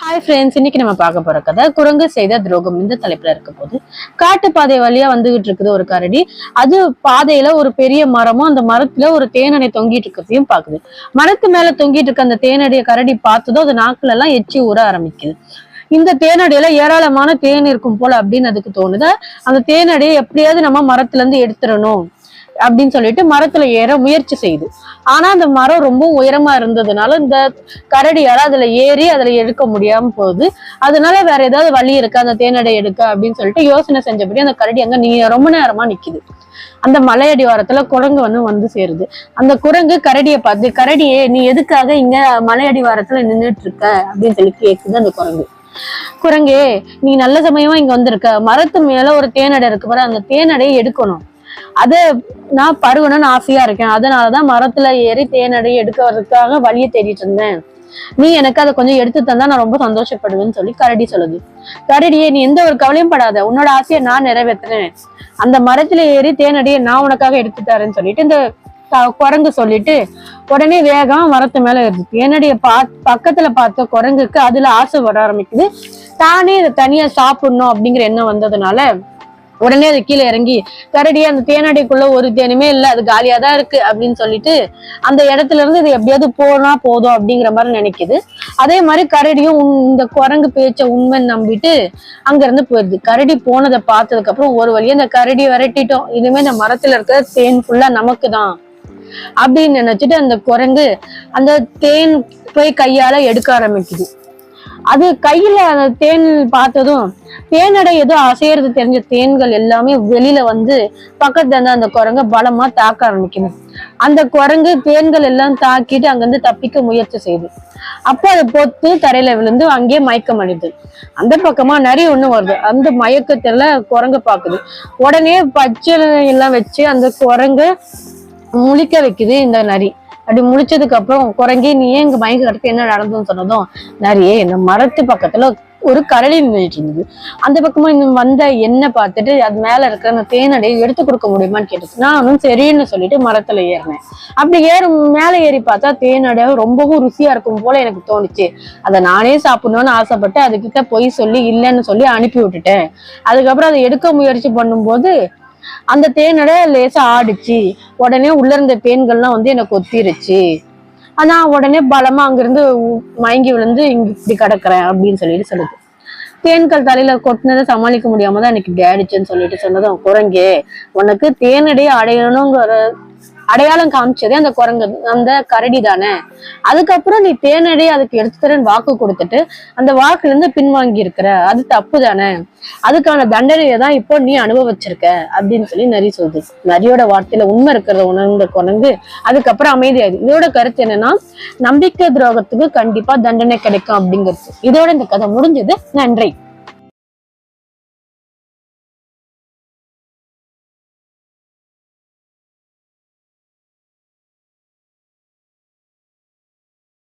Hi friends இன்னைக்கு நம்ம பார்க்க போற கதை குரங்கு செய்த துரோகம் இந்த தலைப்புல இருக்க போது. காட்டு பாதை வழியா வந்துகிட்டு இருக்குது ஒரு கரடி. அது பாதையில ஒரு பெரிய மரமும் அந்த மரத்துல ஒரு தேனடை தொங்கிட்டு இருக்கிறதையும் பாக்குது மரத்து மேல தொங்கிட்டு இருக்க அந்த தேனடைய கரடி பார்த்ததும் அது நாக்குல எல்லாம் எச்சி ஊற ஆரம்பிக்குது. இந்த தேனடையில ஏராளமான தேன் இருக்கும் போல அப்படின்னு அதுக்கு தோணுது. அந்த தேனடையை எப்படியாவது நம்ம மரத்துல இருந்து எடுத்துடணும். அப்படின்னு சொல்லிட்டு மரத்துல ஏற முயற்சி செய்யுது ஆனா அந்த மரம் ரொம்ப உயரமா இருந்ததுனால இந்த கரடியால அதுல ஏறி அதுல எடுக்க முடியாம போகுது. அதனால வேற ஏதாவது வழி இருக்கா? அந்த தேனடை எடுக்க அப்படின்னு சொல்லிட்டு யோசனை செஞ்சபடி அந்த கரடி அங்க நீ ரொம்ப நேரமா நிக்குது. அந்த மலையடி வாரத்துல குரங்கு வந்து வந்து சேருது. அந்த குரங்கு கரடியை பார்த்து கரடியே நீ எதுக்காக இங்க மலையடி வாரத்துல நின்னுட்டு இருக்க அப்படின்னு சொல்லி கேக்குது அந்த குரங்கு. குரங்கே நீ நல்ல சமயமா இங்க வந்திருக்க. மரத்து மேல ஒரு தேனடை இருக்கு பாரு அந்த தேனடையை எடுக்கணும். அத நான் பருகணும்னு ஆசையா இருக்கேன். அதனாலதான் மரத்துல ஏறி தேனடை எடுக்கிறதுக்காக வழியை தேடிட்டு இருந்தேன். நீ எனக்கு அதை கொஞ்சம் எடுத்து தந்தா நான் ரொம்ப சந்தோஷப்படுவேன்னு சொல்லி கரடி சொல்லுது. கரடியே நீ எந்த ஒரு கவலையும் படாத. உன்னோட ஆசையை நான் நிறைவேற்றுறேன். அந்த மரத்துல ஏறி தேனடியை நான் உனக்காக எடுத்து தரேன்னு சொல்லிட்டு இந்த குரங்கு சொல்லிட்டு உடனே வேகம் மரத்து மேல இருக்கு தேனடிய பா பக்கத்துல பார்த்த குரங்குக்கு அதுல ஆசை வர ஆரம்பிக்குது. தானே இதை தனியா சாப்பிடணும் அப்படிங்கிற எண்ணம் வந்ததுனால உடனே அது கீழே இறங்கி கரடி அந்த தேனடைக்குள்ள ஒரு தேனுமே இல்லை அது காலியா தான் இருக்கு அப்படின்னு சொல்லிட்டு அந்த இடத்துல இருந்து இது எப்படியாவது போனா போதும் அப்படிங்கிற மாதிரி நினைக்குது. அதே மாதிரி கரடியும் உன்- இந்த குரங்கு பேச்ச உண்மைன்னு நம்பிட்டு அங்க இருந்து போயிருது. கரடி போனதை பார்த்ததுக்கு அப்புறம் ஒரு வழியா இந்த கரடியை விரட்டிட்டோம். இனிமே இந்த மரத்துல இருக்கிற தேன் ஃபுல்லா நமக்கு தான் அப்படின்னு நினைச்சிட்டு அந்த குரங்கு அந்த தேன் போய் கையால எடுக்க ஆரம்பிக்குது. அது கையில அந்த தேன் பார்த்ததும் தேனடை ஏதோ அசையறது தெரிஞ்ச தேன்கள் எல்லாமே வெளியில வந்து பக்கத்துல இருந்து அந்த குரங்க பலமா தாக்க ஆரம்பிக்கணும் அந்த குரங்கு தேன்கள் எல்லாம் தாக்கிட்டு அங்கிருந்து தப்பிக்க முயற்சி செய்யுது. அப்போ அது பொத்து தரையில விழுந்து அங்கேயே மயக்கம் அடைது அந்த பக்கமா நிறைய ஒண்ணு வருது. அந்த மயக்கத்துல குரங்கு பாக்குது. உடனே பச்சை எல்லாம் வச்சு அந்த குரங்கு முழிக்க வைக்குது இந்த நரி. அப்படி முடிச்சதுக்கு அப்புறம் குரங்கி நீ ஏன் இங்க மயக்க என்ன நடந்ததுன்னு சொன்னதும் நிறைய இந்த மரத்து பக்கத்துல ஒரு கரடி நின்றுட்டு இருந்தது. அந்த பக்கமா இந்த வந்த எண்ணெய் பார்த்துட்டு அது மேல இருக்கிற அந்த தேனடையை எடுத்து கொடுக்க முடியுமான்னு கேட்டு நானும் சரின்னு சொல்லிட்டு மரத்துல ஏறினேன். அப்படி ஏறும் மேல ஏறி பார்த்தா தேனடை ரொம்பவும் ருசியா இருக்கும் போல எனக்கு தோணுச்சு. அதை நானே சாப்பிடணும்னு ஆசைப்பட்டு அதுக்கிட்ட பொய் சொல்லி இல்லைன்னு சொல்லி அனுப்பி விட்டுட்டேன். அதுக்கப்புறம் அதை எடுக்க முயற்சி பண்ணும்போது அந்த தேனோட லேசா ஆடிச்சு. உடனே உள்ள இருந்த தேன்கள்லாம் வந்து எனக்கு கொத்திருச்சு. ஆனா உடனே பலமா அங்கிருந்து மயங்கி விழுந்து இங்க இப்படி கிடக்குறேன் அப்படின்னு சொல்லிட்டு சொல்லுது. தேன்கள் தலையில கொட்டினதை சமாளிக்க முடியாம தான் எனக்கு இப்படி ஆயிடுச்சுன்னு சொல்லிட்டு சொன்னதும் குரங்கே உனக்கு தேனடி அடையணுங்கிற அடையாளம் காமிச்சதே அந்த குரங்கு அந்த கரடி தானே. அதுக்கப்புறம் நீ தேனடை அதுக்கு எடுத்து வாக்கு கொடுத்துட்டு அந்த வாக்குல இருந்து பின்வாங்கி இருக்கிற அது தப்பு தானே. அதுக்கான தண்டனையை தான் இப்போ நீ அனுபவிச்சிருக்க அப்படின்னு சொல்லி நரி சொல்லுது. நரியோட வார்த்தையில உண்மை இருக்கிறத உணர்ந்த குரங்கு அதுக்கப்புறம் அமைதியாகுது இதோட கருத்து என்னன்னா நம்பிக்கை துரோகத்துக்கு கண்டிப்பா தண்டனை கிடைக்கும் அப்படிங்கிறது. இதோட இந்த கதை முடிஞ்சது. நன்றி.